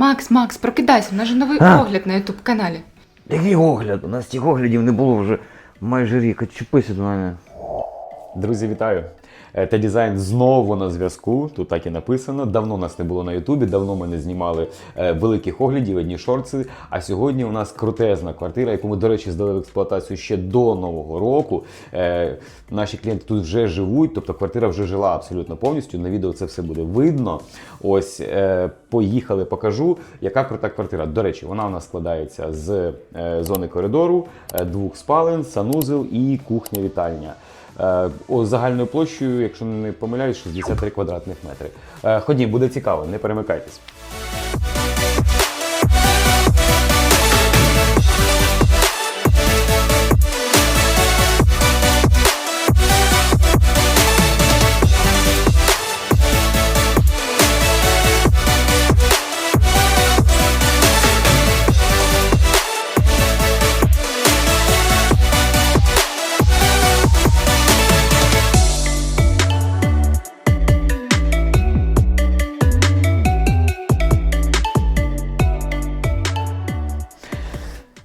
Макс, Макс, прокидайся, у нас же новий А? огляд на ютуб каналі. Який огляд? У нас тих оглядів не було вже майже рік. Чупися до мене. Друзі, вітаю! Е, Та дизайн знову на зв'язку. Тут так і написано. Давно нас не було на Ютубі, давно ми не знімали е, великих оглядів, одні шорти. А сьогодні у нас крутезна квартира, яку ми, до речі, здали в експлуатацію ще до Нового року. Е, наші клієнти тут вже живуть, тобто квартира вже жила абсолютно повністю. На відео це все буде видно. Ось поїхали, покажу, яка крута квартира. До речі, вона у нас складається з зони коридору, двох спален, санузел і кухня-вітальня. Е, загальною площею, якщо не помиляюсь, 63 квадратних метри. Е, Ходім, буде цікаво, не перемикайтесь.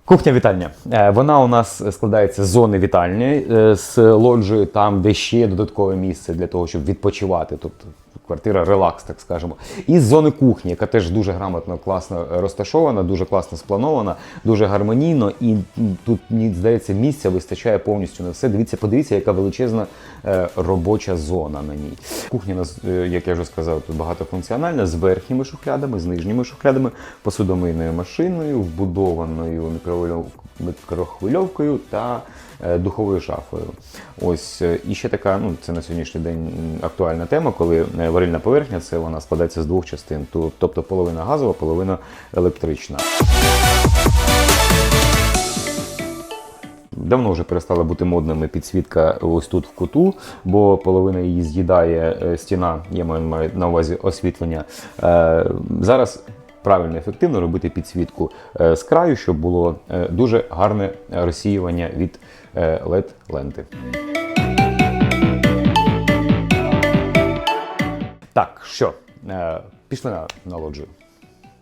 Кухня вітальня. Е, Вона у нас складається з зони вітальні е, з лоджею, там, де ще є додаткове місце для того, щоб відпочивати. Тобто квартира релакс, так скажемо. І з зони кухні, яка теж дуже грамотно, класно розташована, дуже класно спланована, дуже гармонійно. І тут мені здається, місця вистачає повністю на все. Дивіться, подивіться, яка величезна е, робоча зона на ній. Кухня, нас, е, як я вже сказав, тут багатофункціональна з верхніми шухлядами, з нижніми шухлядами, посудомийною машиною, вбудованою мікровольов- мікрохвильовкою та е, духовою шафою. Ось е, і ще така, ну це на сьогоднішній день актуальна тема, коли е, варильна поверхня це вона складається з двох частин, тобто половина газова, половина електрична. Давно вже перестала бути модними підсвітка ось тут в куту, бо половина її з'їдає стіна, я маю на увазі освітлення. Зараз правильно ефективно робити підсвітку е, з краю, щоб було е, дуже гарне розсіювання від е, LED-ленти. Так, що, пішли на, на лоджію.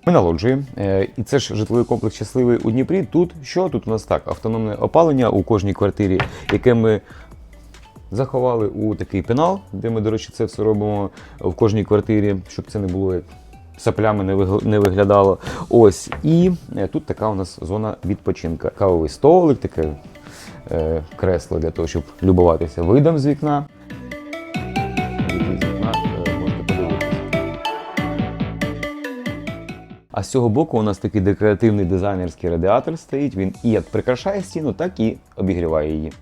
Ми на лоджії, е, і це ж житловий комплекс щасливий у Дніпрі. Тут що? Тут у нас так, автономне опалення у кожній квартирі, яке ми заховали у такий пенал, де ми, до речі, це все робимо в кожній квартирі, щоб це не було як саплями не вигл- виглядало. Ось. І е, тут така у нас зона відпочинка. Кавовий столик, таке е, кресло для того, щоб любуватися видом з вікна. А з цього боку у нас такий декоративний дизайнерський радіатор стоїть. Він і як прикрашає стіну, так і обігріває її.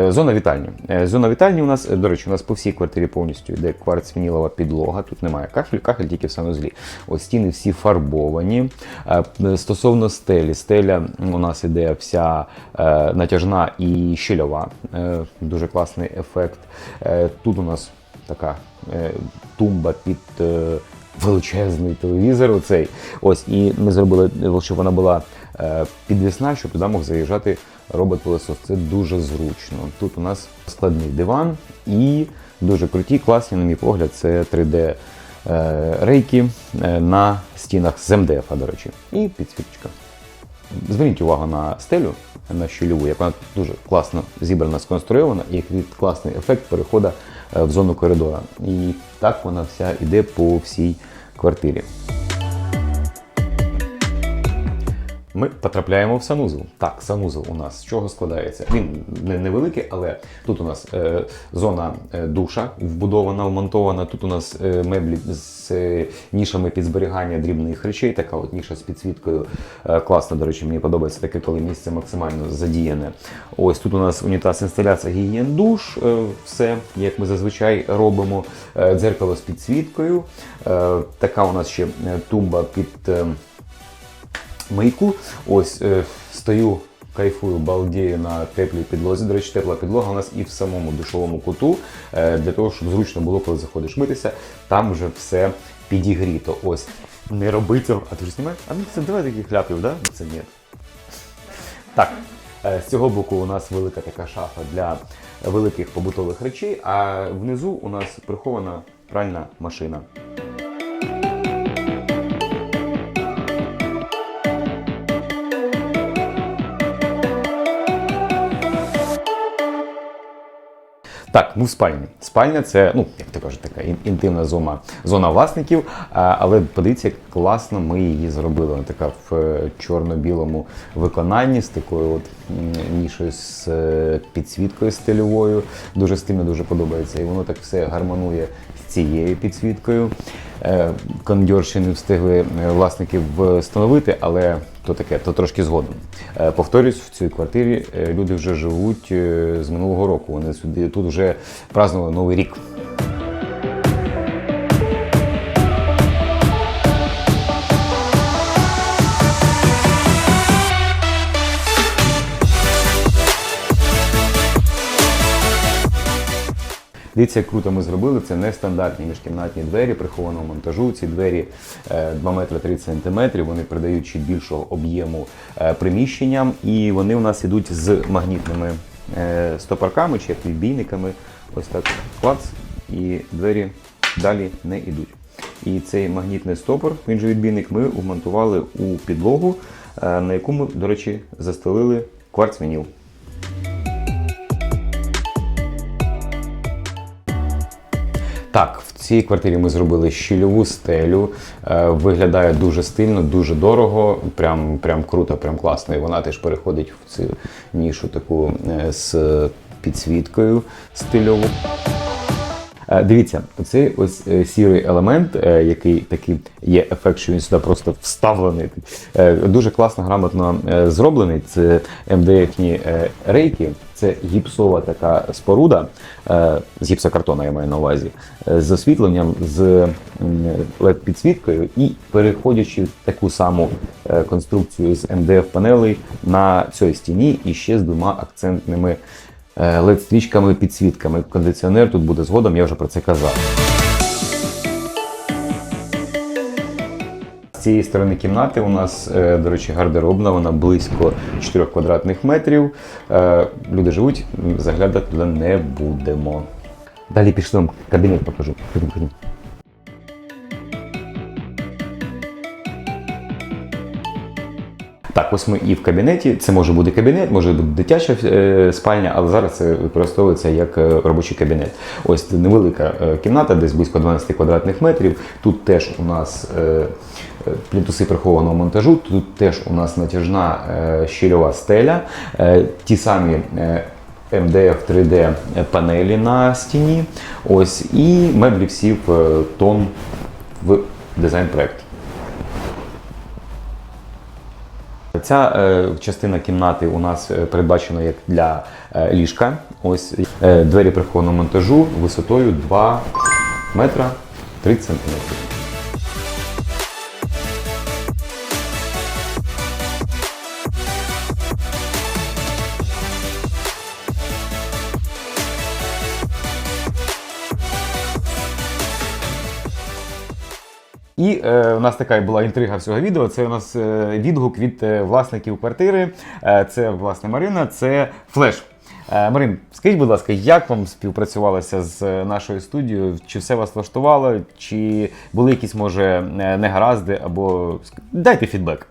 Е, Зона вітальні. Е, Зона вітальні у нас, е, до речі, у нас по всій квартирі повністю йде кварц-вінілова підлога. Тут немає кахель, кахель тільки в санузлі. Ось стіни всі фарбовані. Стосовно стелі, стеля у нас іде вся натяжна і щільова. Дуже класний ефект. Тут у нас така тумба під. Величезний телевізор, оцей. Ось, і ми зробили, щоб вона була е, підвісна, щоб туди мог заїжджати робот-пилосос. Це дуже зручно. Тут у нас складний диван і дуже круті, класні, на мій погляд, це 3D е, рейки е, на стінах з МДФ, до речі, і підсвіточка. Зверніть увагу на стелю, на щільову, як вона дуже класно зібрана, сконструйована, і який класний ефект переходу в зону коридора. І так вона вся йде по всій квартирі. Ми потрапляємо в санузел. Так, санузел у нас з чого складається? Він не невеликий, але тут у нас е, зона е, душа вбудована, вмонтована. Тут у нас е, меблі з е, нішами під зберігання дрібних речей. Така от ніша з підсвіткою. Е, класно, до речі, мені подобається таке, коли місце максимально задіяне. Ось тут у нас унітаз, інсталяція, гігієн душ. Е, все, як ми зазвичай робимо. Е, дзеркало з підсвіткою. Е, така у нас ще е, тумба під. е, мийку. Ось е, стою, кайфую, балдію на теплій підлозі. До речі, тепла підлога у нас і в самому душовому куту, е, для того, щоб зручно було, коли заходиш митися, там вже все підігріто. Ось. Не роби цього. А ти вже знімаєш? А ну це давай таких ляпів, да? Це ні. Так, е, з цього боку у нас велика така шафа для великих побутових речей, а внизу у нас прихована пральна машина. Ми в спальні. Спальня це, ну, як то кажуть, така інтимна зона, зона власників. Але подивіться, як класно ми її зробили. Вона така в е, чорно-білому виконанні з такою от нішою з е, підсвіткою стильовою. Дуже стильно, дуже подобається. І воно так все гармонує з цією підсвіткою. Е, Кондьор ще не встигли власники встановити, але то таке, то трошки згодом. Е, Повторюсь, в цій квартирі е, люди вже живуть е, з минулого року. Вони сюди тут вже празднували Новий рік. Дивіться, як круто ми зробили. Це нестандартні міжкімнатні двері прихованого монтажу. Ці двері е, 2 метри 30 сантиметрів. Вони придають ще більшого об'єму е, приміщенням, і вони у нас ідуть з магнітними е, стопорками чи відбійниками. Ось так клац, і двері далі не йдуть. І цей магнітний стопор, він же відбійник, ми вмонтували у підлогу, е, на яку ми, до речі, застелили кварцвініл. Так, в цій квартирі ми зробили щільову стелю. Е, виглядає дуже стильно, дуже дорого, прям, прям круто, прям класно. І вона теж переходить в цю нішу таку е, з підсвіткою стильову. Е, Дивіться, оцей ось е, сірий елемент, е, який такий є ефект, що він сюди просто вставлений. Дуже класно, грамотно зроблений. Це МДФні рейки, це гіпсова така споруда з гіпсокартона, я маю на увазі, з освітленням, з led підсвіткою і переходячи в таку саму конструкцію з МДФ панелей на цій стіні і ще з двома акцентними led стрічками підсвітками. Кондиціонер тут буде згодом, я вже про це казав. З цієї сторони кімнати у нас, е, до речі, гардеробна, вона близько 4 квадратних метрів. Е, Люди живуть, заглядати туди не будемо. Далі пішли вам кабінет покажу. Так, ось ми і в кабінеті. Це може бути кабінет, може бути дитяча е, спальня, але зараз це використовується як е, робочий кабінет. Ось невелика е, кімната, десь близько 12 квадратних метрів. Тут теж у нас плінтуси прихованого монтажу, тут теж у нас натяжна щільова стеля, ті самі. МДФ 3D панелі на стіні. Ось і меблі всі в тон в дизайн проект. Ця е, частина кімнати у нас е, передбачена як для е, ліжка. Ось двері прихованого монтажу висотою 2 метра 30 сантиметрів. І е, у нас така була інтрига всього відео. Це у нас е, відгук від е, власників квартири. Е, це власне Марина, це флеш. Марин, скажіть, будь ласка, як вам співпрацювалося з нашою студією? Чи все вас влаштувало? Чи були якісь, може, негаразди, або дайте фідбек.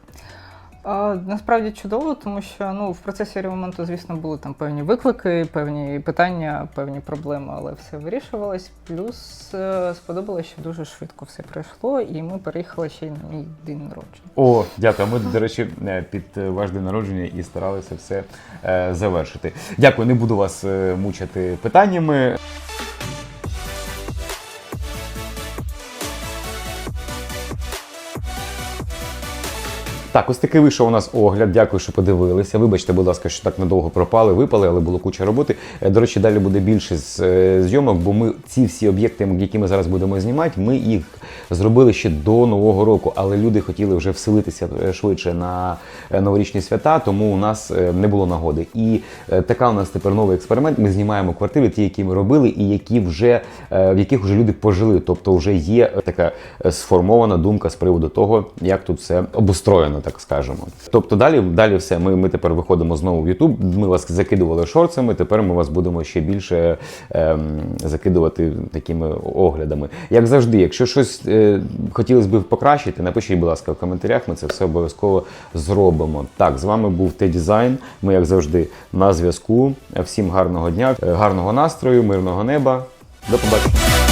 Насправді чудово, тому що ну в процесі ремонту, звісно, були там певні виклики, певні питання, певні проблеми, але все вирішувалось. Плюс е, сподобалося, що дуже швидко все пройшло, і ми переїхали ще й на мій день народження. О, дякую. Ми, до речі, е, під ваш день народження і старалися все е, завершити. Дякую, не буду вас мучити питаннями. Так, ось такий вийшов у нас огляд. Дякую, що подивилися. Вибачте, будь ласка, що так надовго пропали, випали, але було куча роботи. Е, До речі, далі буде більше з е, зйомок, бо ми ці всі об'єкти, які ми зараз будемо знімати, ми їх зробили ще до нового року, але люди хотіли вже вселитися е, швидше на новорічні свята, тому у нас не було нагоди. І така у нас тепер новий експеримент. Ми знімаємо квартири, ті, які ми робили, і які вже в яких вже люди пожили. Тобто вже є така сформована думка з приводу того, як тут все обустроєно. Так скажемо. Тобто далі, далі все. Ми, ми тепер виходимо знову в YouTube. Ми вас закидували шорцами. Тепер ми вас будемо ще більше ем, закидувати такими оглядами. Як завжди, якщо щось е, хотілося б покращити, напишіть, будь ласка, в коментарях. Ми це все обов'язково зробимо. Так, з вами був Т-Дизайн. Ми, як завжди, на зв'язку. Всім гарного дня, е, гарного настрою, мирного неба. До побачення.